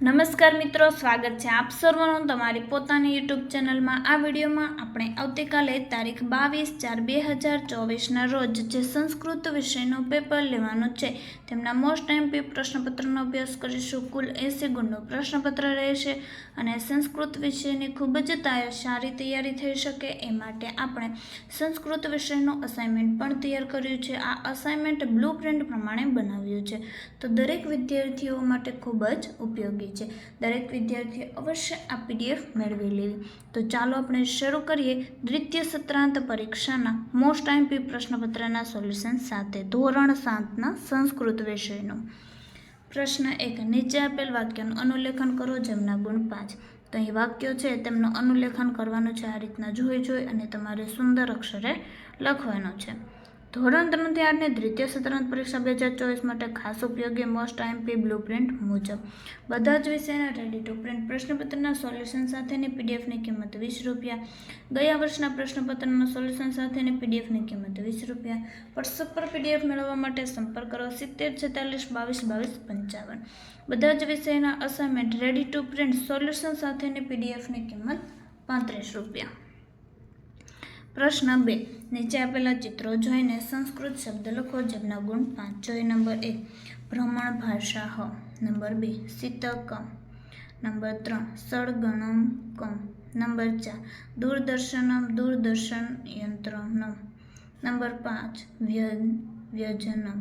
નમસ્કાર મિત્રો, સ્વાગત છે આપ સર્વનું તમારી પોતાની યુટ્યુબ ચેનલમાં. આ વિડીયોમાં આપણે આવતીકાલે તારીખ બાવીસ ચાર બે હજાર ચોવીસના રોજ જે સંસ્કૃત વિષયનું પેપર લેવાનું છે, તેમના મોસ્ટ એમપી પ્રશ્નપત્રનો અભ્યાસ કરીશું. કુલ એંસી ગુણનું પ્રશ્નપત્ર રહેશે અને સંસ્કૃત વિષયની ખૂબ જ સારી તૈયારી થઈ શકે એ માટે આપણે સંસ્કૃત વિષયનું અસાઇનમેન્ટ પણ તૈયાર કર્યું છે. આ અસાઇનમેન્ટ બ્લુ પ્રિન્ટ પ્રમાણે બનાવ્યું છે. તો દરેક વિદ્યાર્થીઓ માટે ખૂબ જ ઉપયોગી છે. દરેક વિદ્યાર્થીએ અવશ્ય આ પીડીએફ મેળવી લેવી. તો ચાલો આપણે શરૂ કરીએ દ્વિતીય સત્રાંત પરીક્ષાના મોસ્ટ આઈમ્પી પ્રશ્નપત્રના સોલ્યુશન સાથે ધોરણ સાતના સંસ્કૃત વિષયનો. પ્રશ્ન એક, નીચે આપેલ વાક્યનું અનુલેખન કરો જેમના ગુણ પાંચ. તો અહીં વાક્યો છે, તેમનું અનુલેખન કરવાનું છે, આ રીતના જોઈ જોઈ અને તમારે સુંદર અક્ષરે લખવાનું છે. ધોરણ ત્રણથી આઠની દ્વિતીય સત્રાંત પરીક્ષા બે હજાર ચોવીસ માટે ખાસ ઉપયોગી મોસ્ટ આઈમ્પી બ્લુ પ્રિન્ટ મુજબ. બધા જ વિષયના રેડી ટુ પ્રિન્ટ પ્રશ્નપત્રના સોલ્યુશન સાથેની પીડીએફની કિંમત વીસ રૂપિયા. ગયા વર્ષના પ્રશ્નપત્રના સોલ્યુશન સાથેની પીડીએફની કિંમત વીસ રૂપિયા. વોટ્સઅપ પર પીડીએફ મેળવવા માટે સંપર્ક કરો સિત્તેર છેતાલીસ બાવીસ બાવીસ પંચાવન. બધા જ વિષયના assignment ready to print solution સાથેની પીડીએફની કિંમત પાંત્રીસ રૂપિયા. પ્રશ્ન બે. નીચે આપેલા ચિત્રો જોઈને સંસ્કૃત શબ્દ લખો, જેમના ગુણ પાંચ જોઈએ નંબર એક. ભ્રમણ ભાષા હ. નંબર બે. શીતકમ. નંબર ત્રણ. સળગણમ કમ. નંબર ચાર. દૂરદર્શનમ, દૂરદર્શન યંત્રનમ. નંબર પાંચ. વ્ય વ્યજનમ.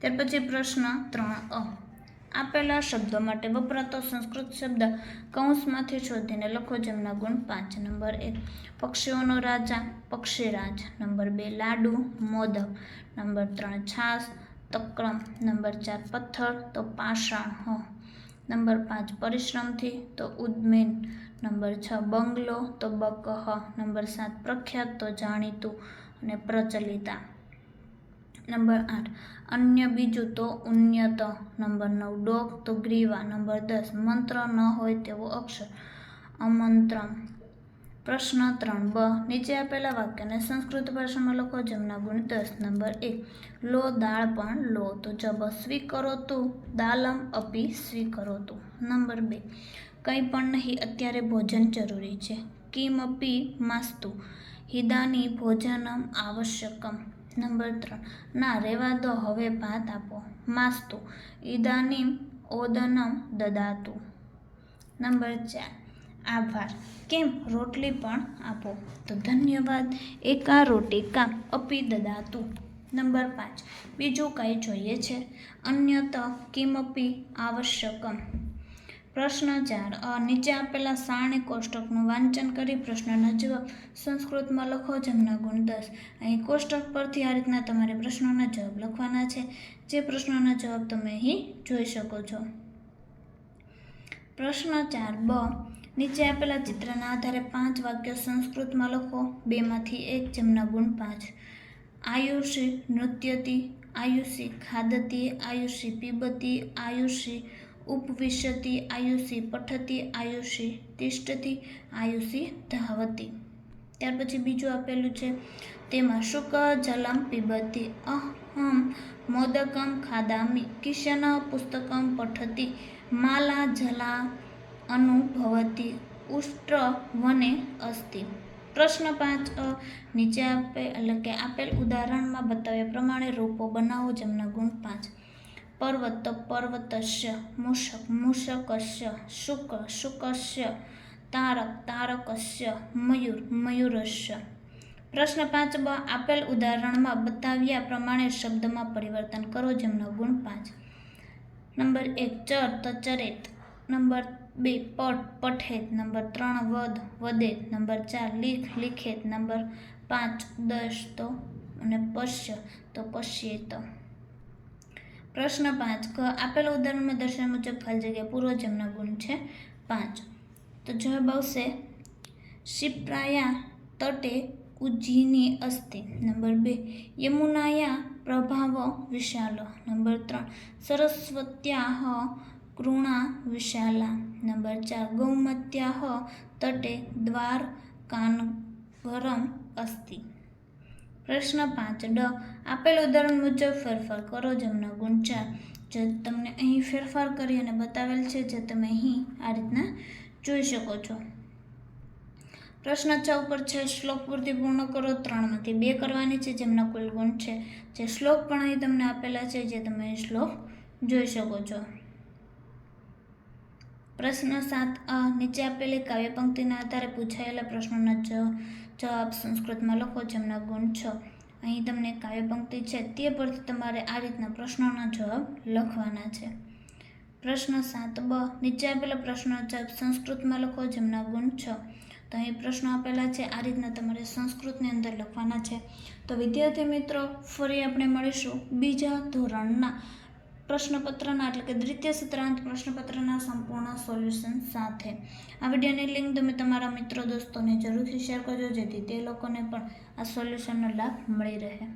ત્યાર પછી પ્રશ્ન ત્રણ અ. આપેલા શબ્દો માટે વપરાતો સંસ્કૃત શબ્દ કૌંસમાંથી શોધીને લખો જેમના ગુણ પાંચ. નંબર એક, પક્ષીઓનો રાજા પક્ષીરાજ નંબર બે, લાડુ, મોદક. નંબર ત્રણ છાસ તક્રમ નંબર ચાર, પથ્થર, તો પાષાણ, હ. નંબર પાંચ, પરિશ્રમથી, તો ઉદ્મેન. નંબર છ, બંગલો, તો બકહ. નંબર સાત, પ્રખ્યાત, તો જાણીતું અને પ્રચલિતા. નંબર આઠ. અન્ય બીજું તો ઉન્નત નંબર નવ. ડોક તો ગ્રીવા. નંબર દસ. મંત્ર ન હોય તેવો અક્ષર. અમંત્રમ. પ્રશ્ન ત્રણ. બ. નીચે આપેલા વાક્યને સંસ્કૃત ભાષામાં લખો જેમના ગુણ દસ. નંબર એક. લો દાળ પણ લો. તો જબ સ્વીકરોતું દાલમ અપી સ્વીકરોતું નંબર બે. કંઈ પણ નહીં, અત્યારે ભોજન જરૂરી છે. કિમ અપી માસ્તુ. હિદાની ભોજનમ આવશ્યકમ. નંબર ત્રણ. ના રહેવા દો, હવે ભાત આપો. માસ્તુ ઈદાનીમ ઓદનમ દદાતું. નંબર ચાર, આભાર. કેમ? રોટલી પણ આપો. તો ધન્યવાદ. એકા રોટી કામ અપી દદાતું. નંબર પાંચ, બીજું કંઈ જોઈએ છે? અન્યત કિમપી આવશ્યકમ. પ્રશ્ન ચાર. નીચે આપેલા સારણી કોષ્ટકનું વાંચન કરી પ્રશ્નનો જવાબ સંસ્કૃતમાં લખો જેમના ગુણ દસ. અહીં કોષ્ટક પરથી આ રીતના તમારે પ્રશ્નોના જવાબ લખવાના છે. જે પ્રશ્નોના જવાબ તમે અહીં જોઈ શકો છો. પ્રશ્ન ચાર. બ. નીચે આપેલા ચિત્રના આધારે પાંચ વાક્યો સંસ્કૃતમાં લખો. બેમાંથી એક જેમના ગુણ પાંચ. આયુષી નૃત્યતી, આયુષી ખાદતી, આયુષી પીબતી, આયુષી ઉપવિશતી આયુષી, પઠતી આયુષી, તિષ્ઠતી આયુષી ધાવતી ત્યાર પછી બીજું આપેલું છે, તેમાં શુક, જલમ, પીબતી, અહમ, મોદકમ, ખાદામી, કિશન, પુસ્તકમ, પઠતી, માલા, જલા, અનુભવતી, ઉષ્ટ્ર, વને, અસ્તિ. પ્રશ્ન પાંચ, અ, નીચે આપે, એટલે કે આપેલ ઉદાહરણમાં બતાવ્યા પ્રમાણે રૂપો બનાવો જેમના ગુણ પાંચ. પર્વત પર્વતસ્ય મૂષક મૂષકસ્ય શુક શુકસ્ય તારક તારકસ્ય મયુર મયુરસ્ય પ્રશ્ન પાંચ બ આપેલ ઉદાહરણમાં બતાવ્યા પ્રમાણે શબ્દમાં પરિવર્તન કરો જેમનો ગુણ પાંચ. નંબર એક, ચર તચરેત ચરેત. નંબર બે, પટ પઠેત. નંબર ત્રણ, વદ વદેત. નંબર ચાર, લીખ લીખેત. નંબર પાંચ દસ તો અને પશ્ય તો પશ્યેત. પ્રશ્ન પાંચ, ક, આપેલ ઉદાહરણમાં દર્શાવ્યા મુજબ ખાલી જગ્યા પૂર્વ ગુણ છે પાંચ. તો જવાબ આવશે, શિપ્રાયા તટે કુજીની અસ્તિ. નંબર બે, યમુનાયા પ્રભાવ વિશાલ. નંબર ત્રણ, સરસ્વત્યાહ કૃણા વિશાલા. નંબર ચાર, ગૌમત્યાહ તટે દ્વાર કાનવરમ અસ્તિ. પ્રશ્ન પાંચ. ડ. આપેલ ઉદાહરણ મુજબ ફેરફાર કરો જેમનો ગુણ જે તમને અહીં ફેરફાર કરી અને બતાવેલ છે જે તમે અહીં આ રીતના જોઈ શકો છો. પ્રશ્ન છ ઉપર છે, શ્લોક પૂરતી પૂર્ણ કરો. ત્રણમાંથી બે કરવાની છે જેમના કુલ ગુણ છે. જે શ્લોક પણ અહીં તમને આપેલા છે જે તમે શ્લોક જોઈ શકો છો. પ્રશ્ન સાત. અ. નીચે આપેલી કાવ્ય પંક્તિના આધારે પૂછાયેલા પ્રશ્નોના જ જવાબ સંસ્કૃતમાં લખો જેમના ગુણ છ. અહીં તમને કાવ્ય પંક્તિ છે તે પરથી તમારે આ રીતના પ્રશ્નોના જવાબ લખવાના છે. પ્રશ્ન સાત બ. નીચે આપેલા પ્રશ્નો જવાબ સંસ્કૃતમાં લખો જેમના ગુણ છ. તો અહીં પ્રશ્નો આપેલા છે, આ રીતના તમારે સંસ્કૃતની અંદર લખવાના છે. તો વિદ્યાર્થી મિત્રો, ફરી આપણે મળીશું બીજા ધોરણના પ્રશ્નપત્રના એટલે કે દ્વિતીય સત્રાંત પ્રશ્નપત્રના સંપૂર્ણ સોલ્યુશન સાથે. આ વિડીયોની લિંક તમે તમારા મિત્રો, દોસ્તોને જરૂરથી શેર કરજો, જેથી તે લોકોને પણ આ સોલ્યુશનનો લાભ મળી રહે.